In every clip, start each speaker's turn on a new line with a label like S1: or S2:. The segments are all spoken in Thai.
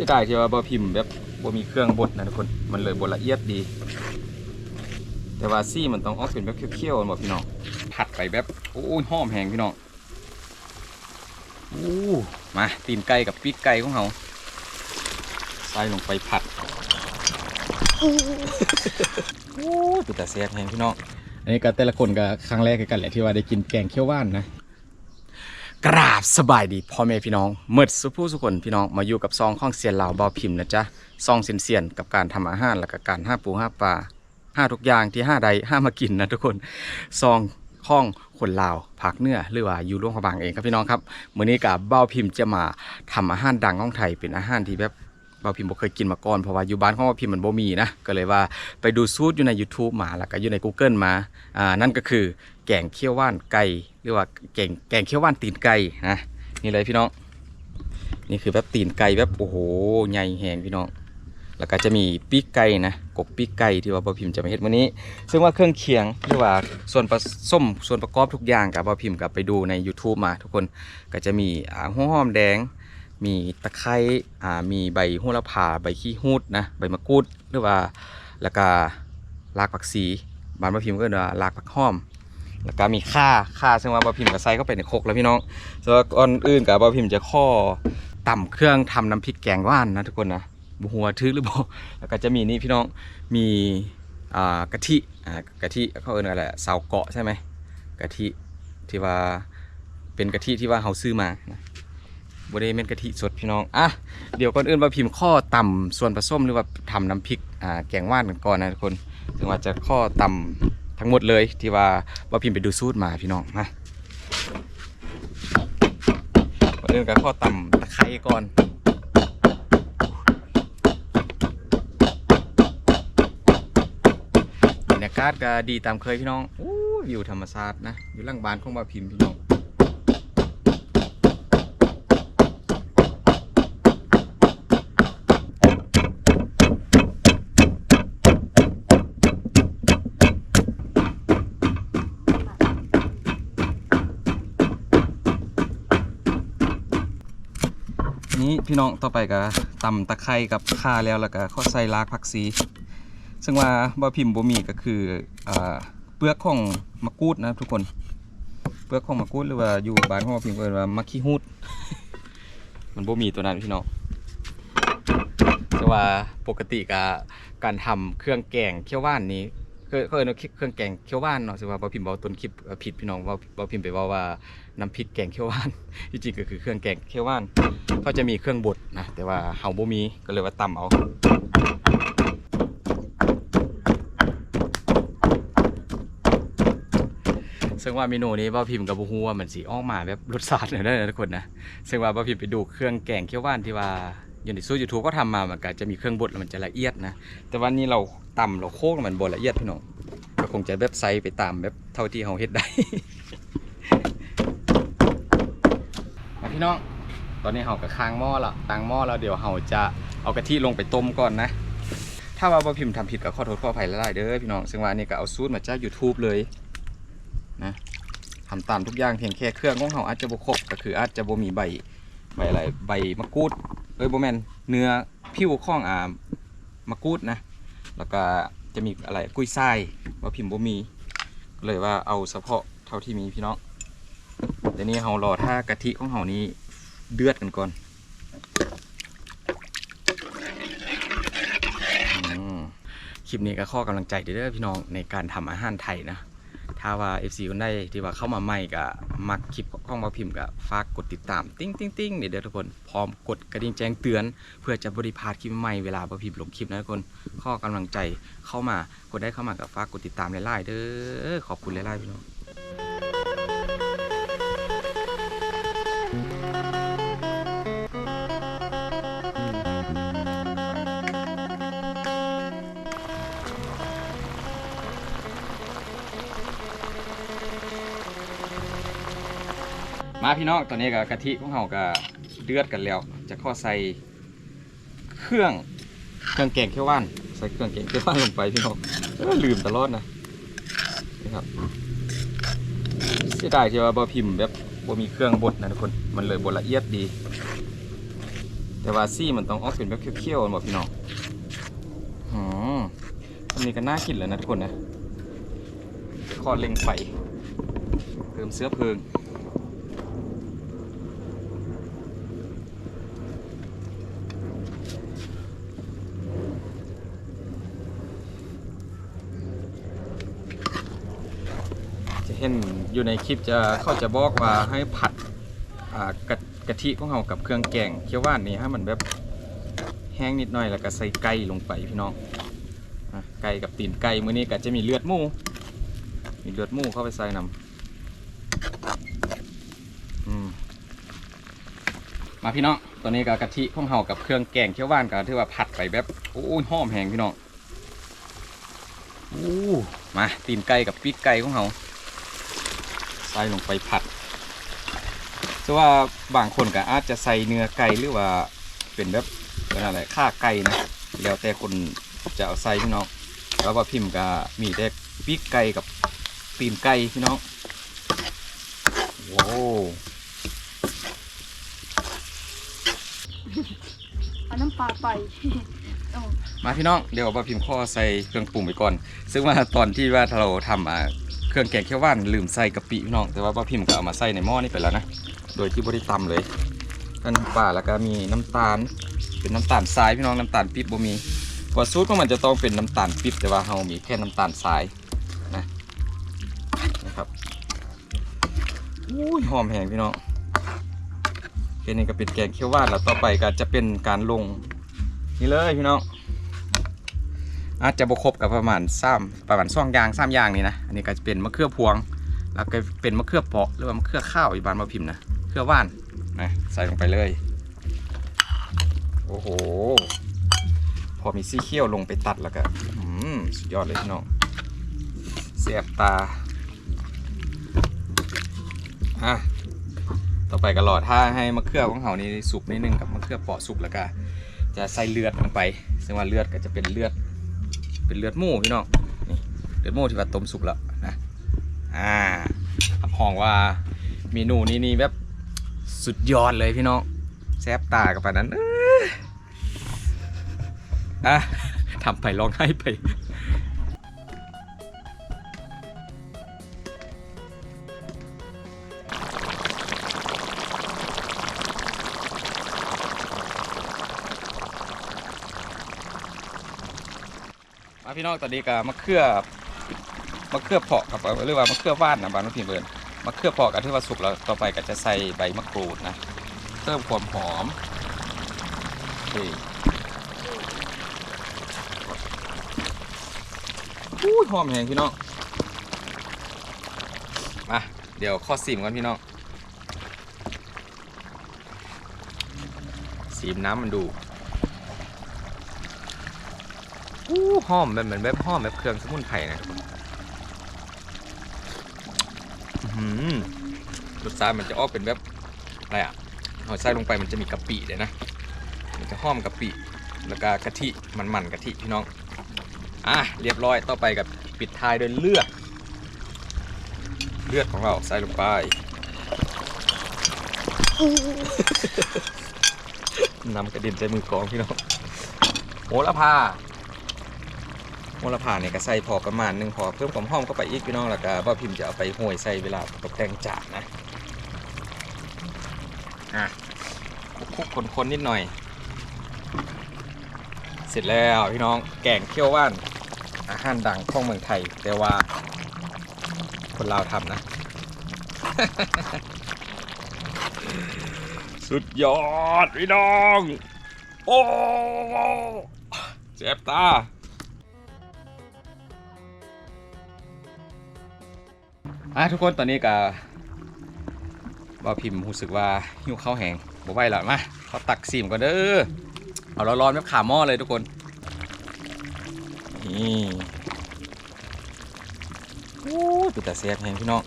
S1: สียดายที่ว่าบ่พิมพ์แบบบ่มีเครื่องบดนะทุกคนมันเลยบ่ละเอียดดี แต่ว่าซี่มันต้องออกเป็นแบบเคี้ยวๆบ่พี่น้องผัดไปแบบโอ้ยหอมแหงพี่น้องอู้มาตีนไก่กับปีกไก่ของเราใส่ลงไปผัดโอ้เป็นแต่แซ่บแหงพี่น้องอันนี้ก็แต่ละคนก็ครั้งแรกกันแหละที่ว่าได้กินแกงเขียวหวานนะ กราบสบายดีพ่อแม่พี่น้องเมื่อสุผู้สุคนพี่น้องมาอยู่กับซองข้องเสียนเหล่าเบาพิมพ์นะจ๊ะซองเสียนเสียนกับการทำอาหารและกับการห้าปูห้าปลาห้าทุกอย่างที่ห้าใดห้ามากินนะทุกคนซองข้องคนลาวผักเนื้อหรือว่าอยู่ร่วงพระบางเองครับพี่น้องครับมื้อนี้กับเบาพิมพ์จะมาทำอาหารดังของไทยเป็นอาหารที่แบบเบาพิมพ์บ่เคยกินมาก่อนเพราะว่าอยู่บ้านของเบาพิมพ์มันบ่มีนะก็เลยว่าไปดูสูตรอยู่ใน YouTube มาแล้วก็อยู่ใน Google มาอ่านั่นก็คือแกงเขียวว่านไก่ หรือว่าแกงแกงเขียวหว่านตีนไก่นะนี่เลยพี่น้อง นี่คือแบบตีนไก่แบบโอ้โหใหญ่แหงพี่น้อง แล้วก็จะมีปีกไก่นะกบปีกไก่ที่ว่าบอพิมจะมาเฮ็ดมื้อนี้ ซึ่งว่าเครื่องเคียงหรือว่าส่วนผสมส่วนประกอบทุกอย่างกับบอพิมกับไปดูใน YouTube มาทุกคนก็จะมีหัวหอมแดง มีตะไคร้อ่ามีใบโหระพาใบขี้หูดนะใบมะกรูดหรือว่าแล้วก็รากผักชีบ้านบอพิมก็เรียกว่ารากผักหอม แล้วก็มีข่าข่าซึ่งว่าบอพิมพ์ก็ใส่เข้าไปในโครกแล้วพี่น้องส่วนก่อนอื่นกับบอพิมจะข้อต่ำเครื่องทำน้ำพริกแกงว่านนะทุกคนนะบหัวทึกหรือบ่แล้วก็จะมีนี่พี่น้องมีอ่ากะทิอ่ากะทิเขาเอิ้นอะไรสาวเกาะใช่ไหมกะทิที่ว่าเป็นกะทิที่ว่าเขาซื้อมานะบ่ได้เป็นกะทิสดพี่น้อง อะ เดี๋ยวก่อนอื่นบอพิมพ์ข้อต่ำส่วนผสมหรือว่าทำน้ำพริกอ่าแกงว่านกันก่อนนะทุกคนถึงว่าจะข้อต่ำ ทั้งหมดเลยที่ว่าบอพิมพ์ไปดูสูตรมาพี่น้องมาเริ่มก็ข้อต่ำตะไคร้ก่อนบรรยากาศก็ดีตามเคยพี่น้องอู้วิวธรรมชาตินะอยู่ล่างบ้านของบ่าพิมพ์พี่น้อง พี่น้องต่อไปก็ตำตะไคร้กับข่าแล้วแล้วก็ข้อใส่รากผักชีซึ่งว่าบ่พิมพ์บ่มีก็คือเปลือกของมะกรูดนะทุกคนเปลือกของมะกรูดหรือว่าอยู่บ้านของบ่พิมพ์ก็เรียว่ามะขี้ฮูดมันบ่มีตัวนั้นพี่น้องแต่ว่าปกติก็การทำเครื่องแกงเขียวหวานนี้ เคยเคยเอิ้นว่าเครื่องแกงเขียวหวานเนาะซึ่งว่าบ่พิมพ์เว้าต้นคลิปผิดพี่น้องเว้าบ่พิมพ์ไปเว้าว่าน้ำพริกแกงเขียวหวานจริงๆก็คือเครื่องแกงเขียวหวานเขาจะมีเครื่องบดนะแต่ว่าเฮาบ่มีก็เลยว่าตำเอาซึ่งว่าเมนูนี้บ่าพิมพ์กับบ่ฮู้ว่ามันสิออกมาแบบรสชาติเนี่ยได้นะทุกคนนะซึ่งว่าบ่าพิมพ์ไปดูเครื่องแกงเขียวหวานที่ว่า ยู่ในซูยูทูบก็ทำมามันก็จะมีเครื่องบดแล้วมันจะละเอียดนะ แต่วันนี้เราต่ำเราโคกแล้วมันบ่ละเอียดพี่น้องก็คงจะแบบไซส์ไปตามแบบเท่าที่เฮาเฮ็ดได้มาพี่น้องตอนนี้เฮากับค้างหม้อละตั้งหม้อแล้วเดี๋ยวเฮาจะเอากะทิลงไปต้มก่อนนะ ถ้าว่าบ่พิมพ์ทำผิดก็ขอโทษขออภัยหลายๆเด้อพี่น้องซึ่งว่าอันนี่ก็เอาสูตรมาจาก YouTube เลยนะทำตามทุกอย่างเพียงแค่เครื่องของเฮาอาจจะบ่ครบก็คืออาจจะบ่มีใบใบอะไรใบมะกรูด เอ้ยบ่แมนเนื้อผิวข้องอ่ามะกรูดนะ แล้วก็จะมีอะไรกุ้ยช่ายว่าพิมพ์บ่มี เลยว่าเอาเฉพาะเท่าที่มีพี่น้องเดี๋ยวนี้เฮารอถ้ากะทิของเฮานี้เดือดกันก่อนคลิปนี้ก็ข้อกำลังใจเด้อพี่น้องในการทำอาหารไทยนะ ถ้าว่า FC คนใดที่ว่าเข้ามาใหม่ก็มักคลิปของมาพิมพ์ก็ฝากกดติดตาม ติ้งติ้งติ้งเดี๋ยวเด้อทุกคนพร้อมกดกระดิ่งแจ้งเตือน เพื่อจะบริพาดคลิปใหม่เวลามาพิมพ์ลงคลิปนะทุกคนข้อกำลังใจเข้ามากดได้เข้ามากับฝากกดติดตามไล่ๆเด้อขอบคุณไล่ๆพี่น้อง มาพี่น้องตอนนี้ก็กะทิของเราก็เดือดกันแล้ว จะข้อใส่เครื่องเครื่องแกงเขียวหวานใส่เครื่องแกงเขียวหวานลงไปพี่น้องลืมตลอดนะนี่ครับเสียดายที่ว่าบ่พิมพ์แบบบ่มีเครื่องบดนะทุกคนมันเลยบดละเอียดดี แต่ว่าซี่มันต้องออกเป็นแบบเคี้ยวๆบอกพี่น้องอืมอันนี้ก็น่ากินเลยนะทุกคนนะคอเล็งไฟเพิ่มเสื้อเพลิง เห็นอยู่ในคลิปจะเขาจะบอกว่าให้ผัดอ่ากะกะทิของเรากับเครื่องแกงเคี่ยวว่านนี่ให้มันแบบแห้งนิดหน่อยแล้วก็ใส่ไก่ลงไปพี่น้องอะไก่กับตีนไก่มื้อนี้ก็จะมีเลือดหมู มีเลือดหมูเข้าไปใส่นำอืมมาพี่น้องตอนนี้ก็กะทิของเรากับเครื่องแกงเคี่ยวว่านก็ถือว่าผัดไปแบบโอ้ยหอมแหงพี่น้องอู้มาตีนไก่กับปีกไก่ของเรา ส่ลงไปผัดซึ่งว่าบางคนก็อาจจะใส่เนื้อไก่หรือว่าเป็นแบบเป็นอะไรข้าไก่นะแล้วแต่คนจะเอาใส่พี่น้องแล้วว่าพิมพ์ก็มีแต่ปีกไก่กับตีนไก่พี่น้องว้าว
S2: เอาน้ำปลาไปเอา
S1: มาพี่น้องเดี๋ยวว่าพิมพ์ข้อใส่เครื่องปรุงไปก่อน ซึ่งว่าตอนที่ว่าเราทำอ่า เครื่องแกงเขียวหวานลืมใส่กะปิพี่น้อง แต่ว่าป้าพิมพ์ก็เอามาใส่ในหม้อนี่ไปแล้วนะ โดยที่บริตำเลยก็น้ำปลาแล้วก็มีน้ำตาล เป็นน้ำตาลทรายพี่น้องน้ำตาลปิ๊บบ่มีกว่าสูตรของมันจะต้องเป็นน้ำตาลปิ๊บแต่ว่าเรามีแค่น้ำตาลทรายนะนะครับอุ้ยหอมแหงพี่น้องแค่นี้ก็เป็นแกงเขียวหวานแล้วต่อไปก็จะเป็นการลงนี่เลยพี่น้อง อาจจะบครบกับประมาณสามประมาณสองยางสามยางนี่นะ อันนี้ก็จะเป็นมะเขือพวง แล้วก็เป็นมะเขือเปาะหรือว่ามะเขือข้าวอีบานมาพิมพ์นะเขือว่านนะใส่ลงไปเลย โอ้โห พอมีซี่เคี้ยวลงไปตัดแล้วก็อืมสุดยอดเลยพี่น้องเสียบตาอะต่อไปก็รอดท่าให้มะเขือของเขานี่สุกนิดนึงกับมะเขือเปาะสุกแล้วก็จะใส่เลือดลงไป ซึ่งว่าเลือดก็จะเป็นเลือด เป็นเลือดหมูพี่น้องนี่เลือดหมูที่ว่าต้มสุกแล้วนะอ่าทำห้องว่าเมนูนี้นี่แบบสุดยอดเลยพี่น้องแซบตากับปานนั้นอะทำไปร้องไห้ไป มาพี่น้องตอนนี้ก็มะเขือมะเขือเปาะกับเรียกว่ามะเขือว่านนะบ้านน้องพิมพ์เบิร์นมะเขือเปาะกับที่ว่าสุกแล้วต่อไปก็จะใส่ใบมะกรูดนะเพิ่มความหอมนี่อู้ยหอมแหงพี่น้องมาเดี๋ยวข้อสีมกันพี่น้องสีมน้ำมันดู อู้หอมแบบเหมือนแบบหอมแบบเครื่องสมุนไพรนะอื้อหือรสชาติมันจะออกเป็นแบบอะไรอะหอยใส่ลงไปมันจะมีกะปิเลยนะ มันจะหอมกะปิแล้วก็กะทิมันๆกะทิพี่น้อง อะเรียบร้อยต่อไปกับปิดท้ายด้วยเลือด เลือดของเราใส่ลงไปนำกระเด็นใจมือกองพี่น้องโหระพา โหระพาเนี่ยก็ใส่พอประมาณหนึ่งพอเพิ่มความหอมเข้าไปอีกพี่น้องแล้วก็บ่พิมพ์จะเอาไปห้อยใส่เวลาตกแต่งจานนะอะคุกๆคนๆนิดหน่อย เสร็จแล้วพี่น้องแกงเขี้ยวว่านอาหารดังของเมืองไทย แต่ว่าคนลาวทำนะ สุดยอด พี่น้อง โอ้เจ็บตา อะทุกคนตอนนี้ก็บ่พิมพ์รู้สึกว่าหิวข้าวแห้งบ่ไหวแล้วมาเขาตักซีมก่อนเด้อเอาร้อนๆแบบขาหม้อเลยทุกคนนี่โอ้เป็นแต่แซ่บแห้งพี่น้อง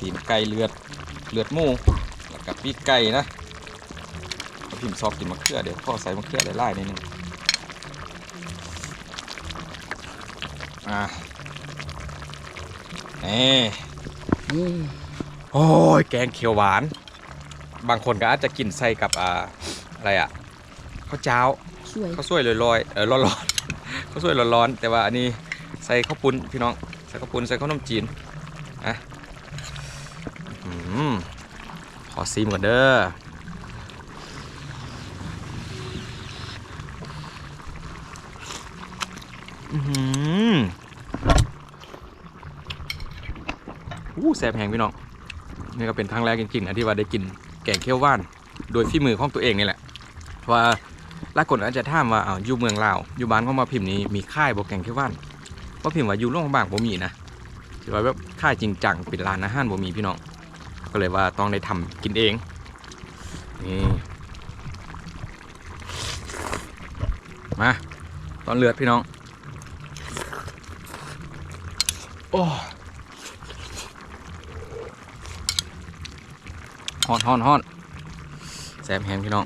S1: ตีนไก่เลือดเลือดหมูแล้วกับปีกไก่นะบ่พิมพ์ซอกกินมะเขือเดี๋ยวพ่อใส่มะเขือไล่ๆนิดนึงอะนี่ โอ้ยแกงเขียวหวาน บางคนก็อาจจะกินใส่กับอ่าอะไรอะข้าวเจ้า
S2: สวย
S1: ข้าวสวยลอยๆเออร้อนๆข้าวสวยร้อนๆแต่ว่าอันนี้ใส่ข้าวปุ้นพี่น้องใส่ข้าวปุ้นใส่ข้าวนมจีนอะอืมขอซีมก่อนเด้ออือหืออู้ แซ่บแหงพี่น้องนี่ก็เป็นครั้งแรกจริงๆนะที่ว่าได้กินแกงเขียวว่าน โดยฝีมือของตัวเองนี่แหละ ว่าหลายคนอาจจะถามว่าอ้าวอยู่เมืองลาวอยู่บ้านของมาพิมพ์นี้มีค่ายบ่แกงเขียวว่านมาพิมพ์ว่าอยู่โรงพยาบาลบ่มีนะถือว่าแบบค่ายจริงจังเป็นร้านอาหารบ่มีพี่น้อง ก็เลยว่าต้องได้ทำกินเองนี่มาตอนเลือดพี่น้อง โอ้ ฮอนฮอนฮอนแซ่บแฮงพี่น้อง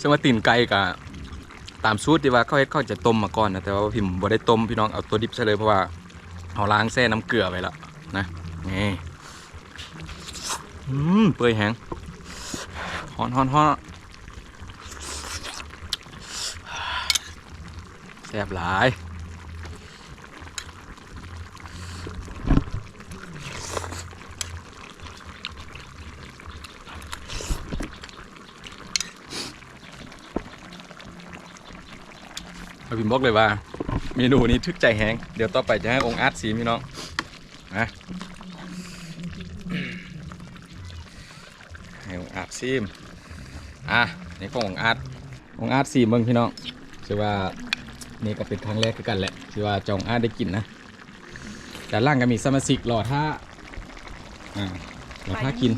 S1: ซึ่งว่าตีนไก่กับตามสูตรที่ว่าเขาเฮ็ดเขาจะต้มมาก่อนนะแต่ว่าพิมพ์บ่ได้ต้มพี่น้องเอาตัวดิบซะเลยเพราะว่าเอาล้างแช่น้ำเกลือไว้แล้วนะนี่อืมเปื่อยแห้งฮอนฮอนฮอนแซ่บหลาย พิมพ์บอกเลยว่า เมนูนี้ทึกใจแห้งเดี๋ยวต่อไปจะให้องค์อาร์ตสีพี่น้องนะให้องค์อาร์ตซีมอะนี่ขององค์อาร์ตองค์อาร์ตซีมเบิ่งพี่น้องคือว่านี่ก็เป็นครั้งแรกคือกันแหละที่อว่าจองอาร์ตได้กินนะแต่ล่างก็มีสมาชิกรอท่าอ่ารอท่ากิน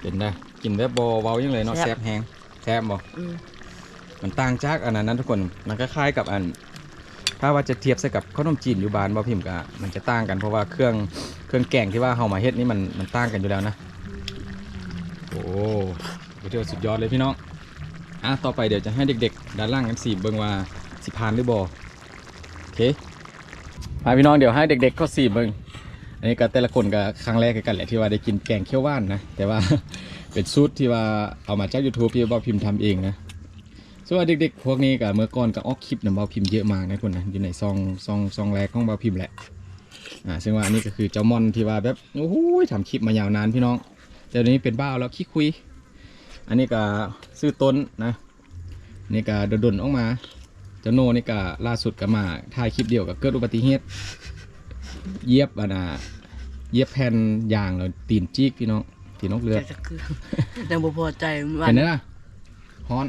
S1: เป็นได้กินแบบบเว้ายังเลยเนาะ
S2: แซ่
S1: แซ่
S2: บ
S1: บแฮงแซ่บบ่
S2: อืม
S1: มันต่างจากอันนั้นนะทุกคนมันก็คล้ายกับอัน ถ้าว่าจะเทียบใส่กับขนมจีนอยู่บ้านบ่พิมพ์ก็มันจะต่างกันเพราะว่าเครื่องเครื่องแกงที่ว่าเฮามาเฮ็ดนี่มันมันต่างกันอยู่แล้วนะโอ้เดี๋ยวาสุดยอดเลยพี่น้องอะต่อไปเดี๋ยวจะให้เด็กๆด้านล่างกันสีเบิ่งว่าสิผ่านหรือบ่โอเคมาพี่น้องเดี๋ยวให้เด็กๆเขาสีเบิ่ง อันนี้ก็แต่ละคนก็ครั้งแรกกันแหละที่ว่าได้กินแกงเขียวหว่านนะ แต่ว่าเป็นสูตรที่ว่าเอามาจาก YouTube ที่ว่าพิมพ์ทำเองนะส่วนเด็กๆพวกนี้ก็เมื่อก่อนก็ออกคลิปนำเบาพิมพ์เยอะมากนะคนนะอยู่ในซองซองซองแรกของเบาวพิมพ์แหละอ่าซึ่งว่าอันนี้ก็คือเจ้ามอนที่ว่าแบบโอ้โหทำคลิปมายาวนานพี่น้อง แต่เดี๋ยวนี้เป็นบ้าแล้วขี้คุย อันนี้ก็ซื้อต้นนะนี่ก็ดนๆออกมาเจ้าโนนี่ก็ล่าสุดก็มาถ่ายคลิปเดียวกับเกิดอุบัติเหตุเย็บอันน่ะ เย็บแผ่นยางแล้วตีนจีกพี่น้องตีนนกเรือ
S2: แต่จะคือยังบ่พอใจวั
S1: เห็
S2: น
S1: นไหมล่ะฮ้อน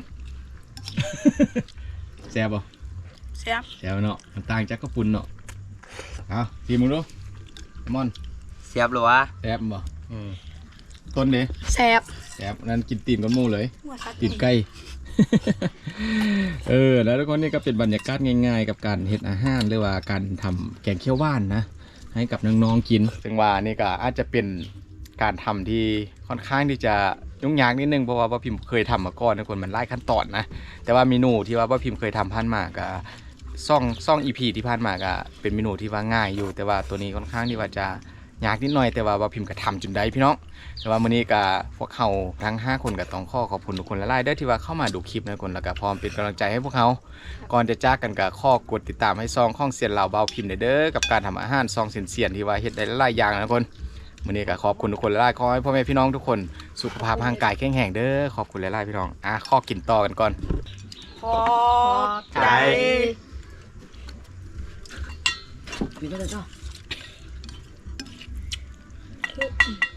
S1: แซ่บบ่
S2: แซ่บ
S1: แซ่บเนาะมันต่างจากกระปุ่นเนาะเอาทีมึงดูมอน
S3: เสียบหรอวะ
S1: แซ่บบ่ต้นเด้
S2: แซ่บ
S1: แซ่บนั่นกินตีนก้นหมูเลย
S2: หัวชัด
S1: ตีนไก่เออ แล้วทุกคนนี่ก็เป็นบรรยากาศง่ายๆ กับการเฮ็ดอาหารหรือว่าการทำแกงเขียวหว่านนะ ให้กับน้องๆกิน ซึ่งว่านี่ก็อาจจะเป็นการทำที่ค่อนข้างที่จะยุ่งยากนิดนึงเพราะว่าป้าพิมพ์เคยทำมาก่อนนะคนมันไล่ขั้นตอนนะแต่ว่าเมนูที่ว่าป้าพิมพ์เคยทำผ่านมาก็ซ่องซ่องอีพีที่ผ่านมาก็เป็นเมนูที่ว่าง่ายอยู่ แต่ว่าตัวนี้ค่อนข้างที่ว่าจะ ยากนิดหน่อยแต่ว่าป้าพิมพ์ก็ทำจนได้พี่น้องแต่ว่ามื้อนี้ก็พวกเขาทั้ง 5 คนก็ต้องขอขอบคุณทุกคนหลายๆเด้อที่ว่าเข้ามาดูคลิปนะคนแล้วก็พร้อมเป็นกำลังใจให้พวกเขา ก่อนจะจากกันก็ข้อกดติดตามให้ซองข้องเสียนเหล่าเบาพิมพ์เด้อกับการทำอาหารซองเสียนๆที่ว่าเฮ็ดได้หลายอย่างนะคนมื้อนี้ก็ขอบคุณทุกคนหลายๆขอให้พ่อแม่พี่น้องทุกคนสุขภาพร่างกายแข็งแรงเด้อขอบคุณหลายๆพี่น้องอะข้อกินต่อกันก่อน
S2: พอใจ
S3: กินได้เลยจ้ะ